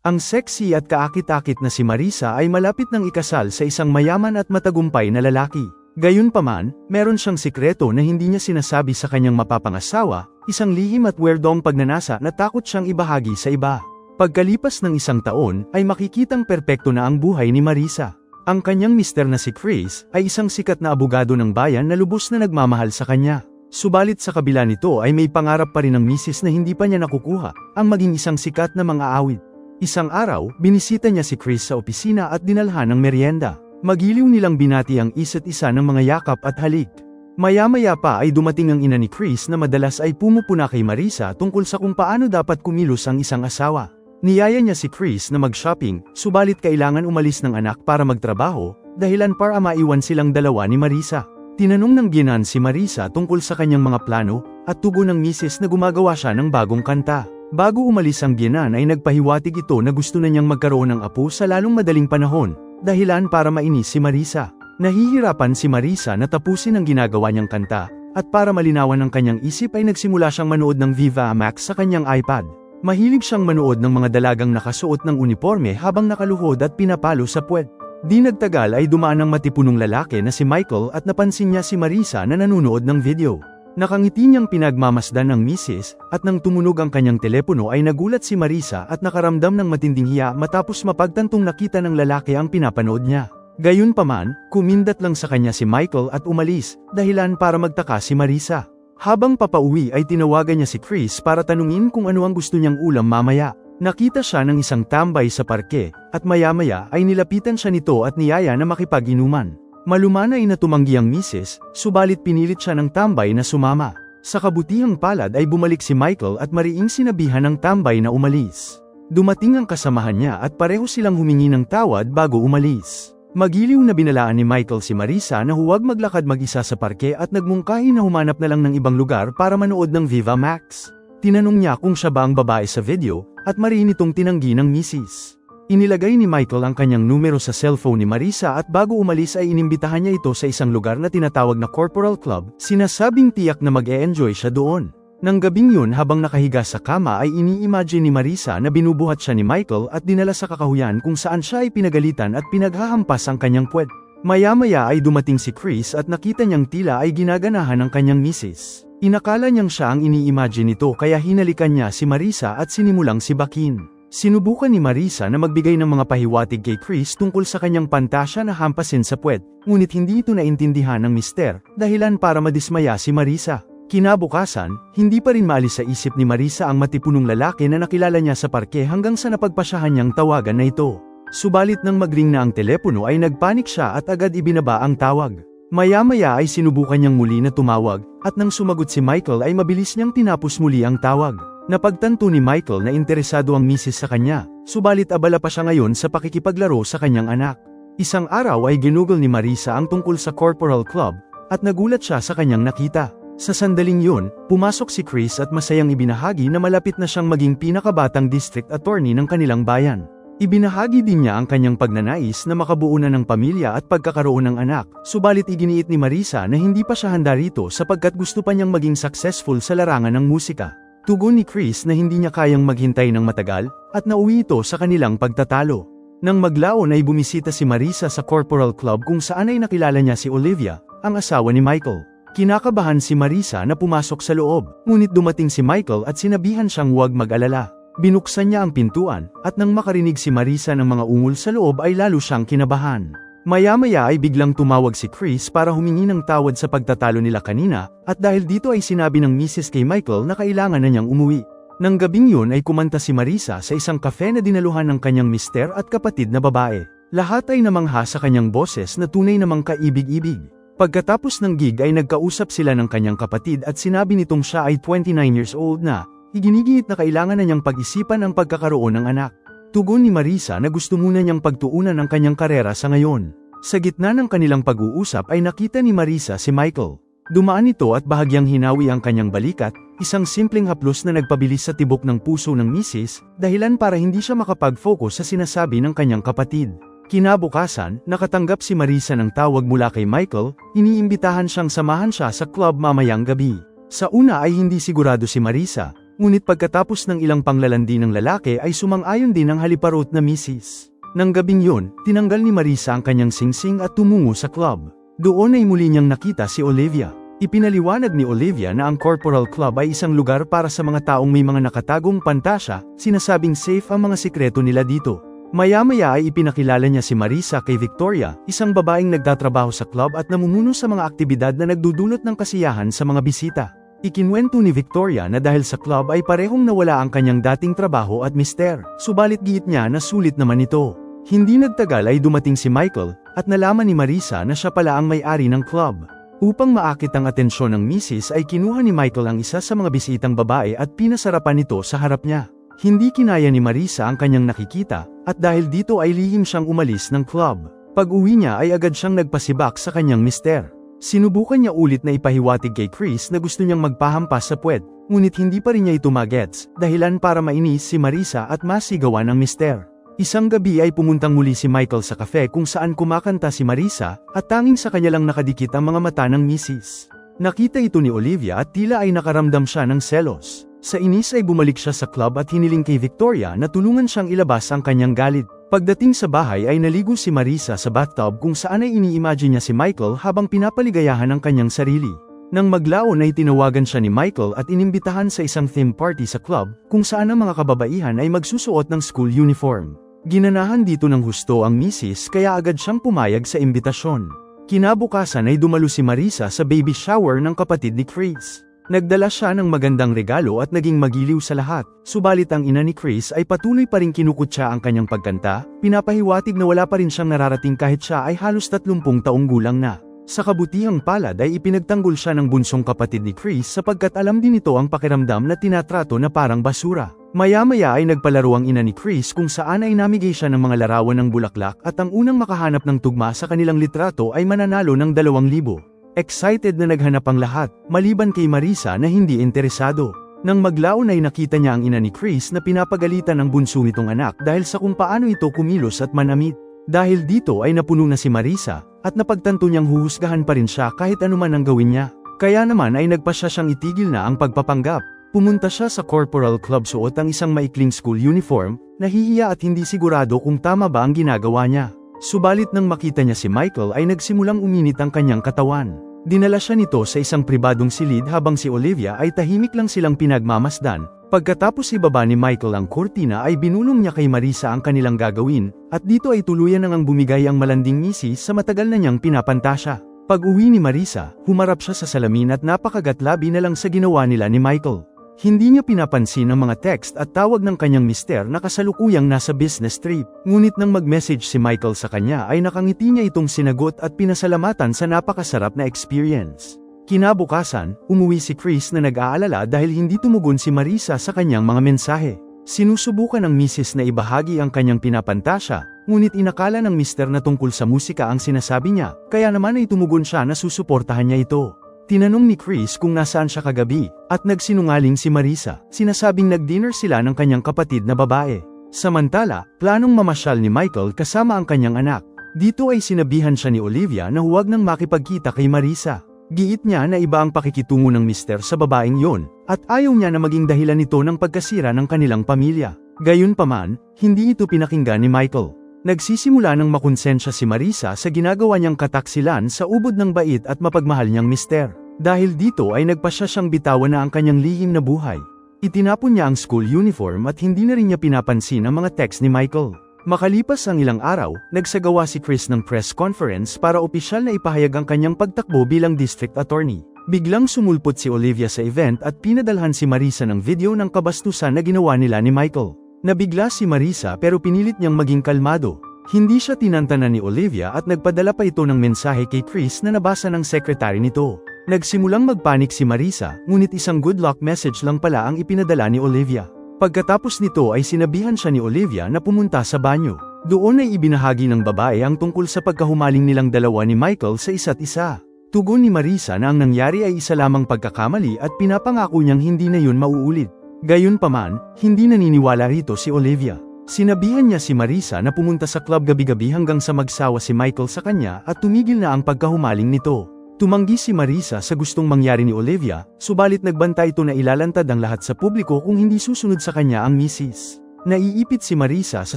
Ang sexy at kaakit-akit na si Marisa ay malapit ng ikasal sa isang mayaman at matagumpay na lalaki. Gayunpaman, meron siyang sikreto na hindi niya sinasabi sa kanyang mapapangasawa, isang lihim at werdong pagnanasa na takot siyang ibahagi sa iba. Pagkalipas ng isang taon, ay makikitang perpekto na ang buhay ni Marisa. Ang kanyang mister na si Chris, ay isang sikat na abogado ng bayan na lubos na nagmamahal sa kanya. Subalit sa kabila nito ay may pangarap pa rin ng misis na hindi pa niya nakukuha, ang maging isang sikat na mga awit. Isang araw, binisita niya si Chris sa opisina at dinalhan ng merienda. Magiliw nilang binati ang isa't isa ng mga yakap at halik. Maya-maya pa ay dumating ang ina ni Chris na madalas ay pumupuna kay Marisa tungkol sa kung paano dapat kumilos ang isang asawa. Niyaya niya si Chris na mag-shopping, subalit kailangan umalis ng anak para magtrabaho, dahilan para maiwan silang dalawa ni Marisa. Tinanong ng biyanan si Marisa tungkol sa kanyang mga plano, at tugon ng misis na gumagawa siya ng bagong kanta. Bago umalis ang biyanan ay nagpahiwatig ito na gusto na niyang magkaroon ng apo sa lalong madaling panahon, dahilan para mainis si Marisa. Nahihirapan si Marisa na tapusin ang ginagawa niyang kanta, at para malinawan ang kanyang isip ay nagsimula siyang manood ng Viva Max sa kanyang iPad. Mahilig siyang manood ng mga dalagang nakasuot ng uniforme habang nakaluhod at pinapalo sa puwet. Di nagtagal ay dumaan ang matipunong lalaki na si Michael at napansin niya si Marisa na nanonood ng video. Nakangiti niyang pinagmamasdan ng misis, at nang tumunog ang kanyang telepono ay nagulat si Marisa at nakaramdam ng matinding hiya matapos mapagtantong nakita ng lalaki ang pinapanood niya. Gayunpaman, kumindat lang sa kanya si Michael at umalis, dahilan para magtaka si Marisa. Habang papauwi ay tinawagan niya si Chris para tanungin kung ano ang gusto niyang ulam mamaya. Nakita siya ng isang tambay sa parke, at maya-maya ay nilapitan siya nito at niyaya na makipag-inuman. Malumanay na tumanggi ang misis, subalit pinilit siya ng tambay na sumama. Sa kabutihang palad ay bumalik si Michael at mariing sinabihan ng tambay na umalis. Dumating ang kasamahan niya at pareho silang humingi ng tawad bago umalis. Magiliw na binalaan ni Michael si Marisa na huwag maglakad mag-isa sa parke at nagmungkahi na humanap na lang ng ibang lugar para manood ng Viva Max. Tinanong niya kung siya ba ang babae sa video, at mariin itong tinanggi ng misis. Inilagay ni Michael ang kanyang numero sa cellphone ni Marisa at bago umalis ay inimbitahan niya ito sa isang lugar na tinatawag na Corporal Club, sinasabing tiyak na mag-e-enjoy siya doon. Nang gabing yun habang nakahiga sa kama ay ini-imagine ni Marisa na binubuhat siya ni Michael at dinala sa kakahuyan kung saan siya ay pinagalitan at pinaghahampas ang kanyang puwet. Maya-maya ay dumating si Chris at nakita niyang tila ay ginaganahan ng kanyang misis. Inakala niyang siya ang ini-imagine nito kaya hinalikan niya si Marisa at sinimulang si Bakin. Sinubukan ni Marisa na magbigay ng mga pahiwatig kay Chris tungkol sa kanyang pantasya na hampasin sa puwet, ngunit hindi ito naintindihan ng mister, dahilan para madismaya si Marisa. Kinabukasan, hindi pa rin maalis sa isip ni Marisa ang matipunong lalaki na nakilala niya sa parke hanggang sa napagpasyahan niyang tawagan na ito. Subalit nang magring na ang telepono ay nagpanik siya at agad ibinaba ang tawag. Maya-maya ay sinubukan niyang muli na tumawag, at nang sumagot si Michael ay mabilis niyang tinapos muli ang tawag. Napagtanto ni Michael na interesado ang misis sa kanya, subalit abala pa siya ngayon sa pakikipaglaro sa kanyang anak. Isang araw ay ginugol ni Marisa ang tungkol sa Corporal Club, at nagulat siya sa kanyang nakita. Sa sandaling yun, pumasok si Chris at masayang ibinahagi na malapit na siyang maging pinakabatang district attorney ng kanilang bayan. Ibinahagi din niya ang kanyang pagnanais na makabuo na ng pamilya at pagkakaroon ng anak, subalit iginiit ni Marisa na hindi pa siya handa rito sapagkat gusto pa niyang maging successful sa larangan ng musika. Tugon ni Chris na hindi niya kayang maghintay ng matagal, at nauwi ito sa kanilang pagtatalo. Nang maglaon ay bumisita si Marisa sa Corporal Club kung saan ay nakilala niya si Olivia, ang asawa ni Michael. Kinakabahan si Marisa na pumasok sa loob, ngunit dumating si Michael at sinabihan siyang huwag mag-alala. Binuksan niya ang pintuan, at nang makarinig si Marisa ng mga ungol sa loob ay lalo siyang kinabahan. Maya-maya ay biglang tumawag si Chris para humingi ng tawad sa pagtatalo nila kanina, at dahil dito ay sinabi ng Mrs. kay Michael na kailangan na niyang umuwi. Nang gabing yun ay kumanta si Marisa sa isang kafe na dinaluhan ng kanyang mister at kapatid na babae. Lahat ay namangha sa kanyang boses na tunay namang kaibig-ibig. Pagkatapos ng gig ay nagkausap sila ng kanyang kapatid at sinabi nitong siya ay 29 years old na, iginigit na kailangan na niyang pag-isipan ang pagkakaroon ng anak. Tugon ni Marisa na gusto muna niyang pagtuunan ang kanyang karera sa ngayon. Sa gitna ng kanilang pag-uusap ay nakita ni Marisa si Michael. Dumaan ito at bahagyang hinawi ang kanyang balikat, isang simpleng haplos na nagpabilis sa tibok ng puso ng misis, dahilan para hindi siya makapag-focus sa sinasabi ng kanyang kapatid. Kinabukasan, nakatanggap si Marisa ng tawag mula kay Michael, iniimbitahan siyang samahan siya sa club mamayang gabi. Sa una ay hindi sigurado si Marisa, Ngunit pagkatapos ng ilang panglalandi ng lalaki ay sumang-ayon din ang haliparot na misis. Nang gabing yun, tinanggal ni Marisa ang kanyang singsing at tumungo sa club. Doon ay muli niyang nakita si Olivia. Ipinaliwanag ni Olivia na ang Corporal Club ay isang lugar para sa mga taong may mga nakatagong pantasya, sinasabing safe ang mga sikreto nila dito. Maya-maya ay ipinakilala niya si Marisa kay Victoria, isang babaeng nagtatrabaho sa club at namumuno sa mga aktibidad na nagdudulot ng kasiyahan sa mga bisita. Ikinwento ni Victoria na dahil sa club ay parehong nawala ang kanyang dating trabaho at mister, subalit giit niya na sulit naman ito. Hindi nagtagal ay dumating si Michael, at nalaman ni Marisa na siya pala ang may-ari ng club. Upang maakit ang atensyon ng misis ay kinuha ni Michael ang isa sa mga bisitang babae at pinasarapan ito sa harap niya. Hindi kinaya ni Marisa ang kanyang nakikita, at dahil dito ay lihim siyang umalis ng club. Pag-uwi niya ay agad siyang nagpasibak sa kanyang mister. Sinubukan niya ulit na ipahiwatig kay Chris na gusto niyang magpahampas sa puwet, ngunit hindi pa rin niya ito magets, dahilan para mainis si Marisa at masigawan ng mister. Isang gabi ay pumuntang muli si Michael sa kafe kung saan kumakanta si Marisa, at tanging sa kanya lang nakadikit ang mga mata ng misis. Nakita ito ni Olivia at tila ay nakaramdam siya ng selos. Sa inis ay bumalik siya sa club at hiniling kay Victoria na tulungan siyang ilabas ang kanyang galit. Pagdating sa bahay ay naligo si Marisa sa bathtub kung saan ay ini-imagine niya si Michael habang pinapaligayahan ang kanyang sarili. Nang maglaon ay tinawagan siya ni Michael at inimbitahan sa isang theme party sa club, kung saan ang mga kababaihan ay magsusuot ng school uniform. Ginanahan dito ng husto ang misis kaya agad siyang pumayag sa imbitasyon. Kinabukasan ay dumalo si Marisa sa baby shower ng kapatid ni Chris. Nagdala siya ng magandang regalo at naging magiliw sa lahat, subalit ang ina ni Chris ay patuloy pa rin kinukutsa ang kanyang pagkanta, pinapahiwatig na wala pa rin siyang nararating kahit siya ay halos 30 taong gulang na. Sa kabutihang palad ay ipinagtanggol siya ng bunsong kapatid ni Chris sapagkat alam din ito ang pakiramdam na tinatrato na parang basura. Maya-maya ay nagpalaro ang ina ni Chris kung saan ay namigay siya ng mga larawan ng bulaklak at ang unang makahanap ng tugma sa kanilang litrato ay mananalo ng 2,000. Excited na naghanap ang lahat, maliban kay Marisa na hindi interesado. Nang maglaon ay nakita niya ang ina ni Chris na pinapagalitan ng bunso nitong anak dahil sa kung paano ito kumilos at manamit. Dahil dito ay napuno na si Marisa, at napagtanto niyang huhusgahan pa rin siya kahit anuman ang gawin niya. Kaya naman ay nagpasya siyang itigil na ang pagpapanggap. Pumunta siya sa corporal club suot ang isang maikling school uniform, nahihiya at hindi sigurado kung tama ba ang ginagawa niya. Subalit nang makita niya si Michael ay nagsimulang uminit ang kanyang katawan. Dinala siya nito sa isang pribadong silid habang si Olivia ay tahimik lang silang pinagmamasdan. Pagkatapos ibaba ni Michael ang kurtina ay binulong niya kay Marisa ang kanilang gagawin, at dito ay tuluyan nang ang bumigay ang malanding misi sa matagal na niyang pinapantasya. Pag uwi ni Marisa, humarap siya sa salamin at napakagatlabi na lang sa ginawa nila ni Michael. Hindi niya pinapansin ang mga text at tawag ng kanyang mister na kasalukuyang nasa business trip. Ngunit nang mag-message si Michael sa kanya ay nakangiti niya itong sinagot at pinasalamatan sa napakasarap na experience. Kinabukasan, umuwi si Chris na nag-aalala dahil hindi tumugon si Marisa sa kanyang mga mensahe. Sinusubukan ng misis na ibahagi ang kanyang pinapantasya, ngunit inakala ng mister na tungkol sa musika ang sinasabi niya, kaya naman ay tumugon siya na susuportahan niya ito. Tinanong ni Chris kung nasaan siya kagabi, at nagsinungaling si Marisa, sinasabing nag-dinner sila ng kanyang kapatid na babae. Samantala, planong mamasyal ni Michael kasama ang kanyang anak. Dito ay sinabihan siya ni Olivia na huwag nang makipagkita kay Marisa. Giit niya na iba ang pakikitungo ng mister sa babaeng yon, at ayaw niya na maging dahilan nito ng pagkasira ng kanilang pamilya. Gayunpaman, hindi ito pinakinggan ni Michael. Nagsisimula ng makonsensya si Marisa sa ginagawa niyang kataksilan sa ubod ng bait at mapagmahal niyang mister. Dahil dito ay nagpasya siyang bitawan na ang kanyang lihim na buhay. Itinapon niya ang school uniform at hindi na rin niya pinapansin ang mga text ni Michael. Makalipas ang ilang araw, nagsagawa si Chris ng press conference para opisyal na ipahayag ang kanyang pagtakbo bilang district attorney. Biglang sumulpot si Olivia sa event at pinadalhan si Marisa ng video ng kabastusan na ginawa nila ni Michael. Nabigla si Marisa pero pinilit niyang maging kalmado. Hindi siya tinantanan ni Olivia at nagpadala pa ito ng mensahe kay Chris na nabasa ng sekretary nito. Nagsimulang magpanik si Marisa, ngunit isang good luck message lang pala ang ipinadala ni Olivia. Pagkatapos nito ay sinabihan siya ni Olivia na pumunta sa banyo. Doon ay ibinahagi ng babae ang tungkol sa pagkahumaling nilang dalawa ni Michael sa isa't isa. Tugon ni Marisa na ang nangyari ay isa lamang pagkakamali at pinapangako niyang hindi na yun mauulit. Gayunpaman, hindi naniniwala rito si Olivia. Sinabihan niya si Marisa na pumunta sa club gabi-gabi hanggang sa magsawa si Michael sa kanya at tumigil na ang pagkahumaling nito. Tumanggi si Marisa sa gustong mangyari ni Olivia, subalit nagbanta ito na ilalantad ang lahat sa publiko kung hindi susunod sa kanya ang misis. Naiipit si Marisa sa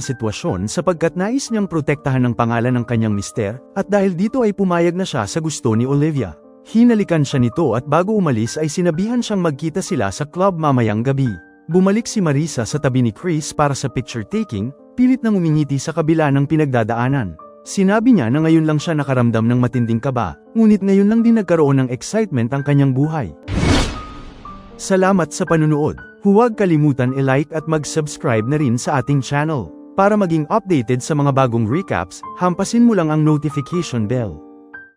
sitwasyon sapagkat nais niyang protektahan ang pangalan ng kanyang mister, at dahil dito ay pumayag na siya sa gusto ni Olivia. Hinalikan siya nito at bago umalis ay sinabihan siyang magkita sila sa club mamayang gabi. Bumalik si Marisa sa tabi ni Chris para sa picture taking, pilit nang umingiti sa kabila ng pinagdadaanan. Sinabi niya na ngayon lang siya nakaramdam ng matinding kaba, ngunit ngayon lang din nagkaroon ng excitement ang kanyang buhay. Salamat sa panunood. Huwag kalimutan i-like at mag-subscribe na rin sa ating channel. Para maging updated sa mga bagong recaps, hampasin mo lang ang notification bell.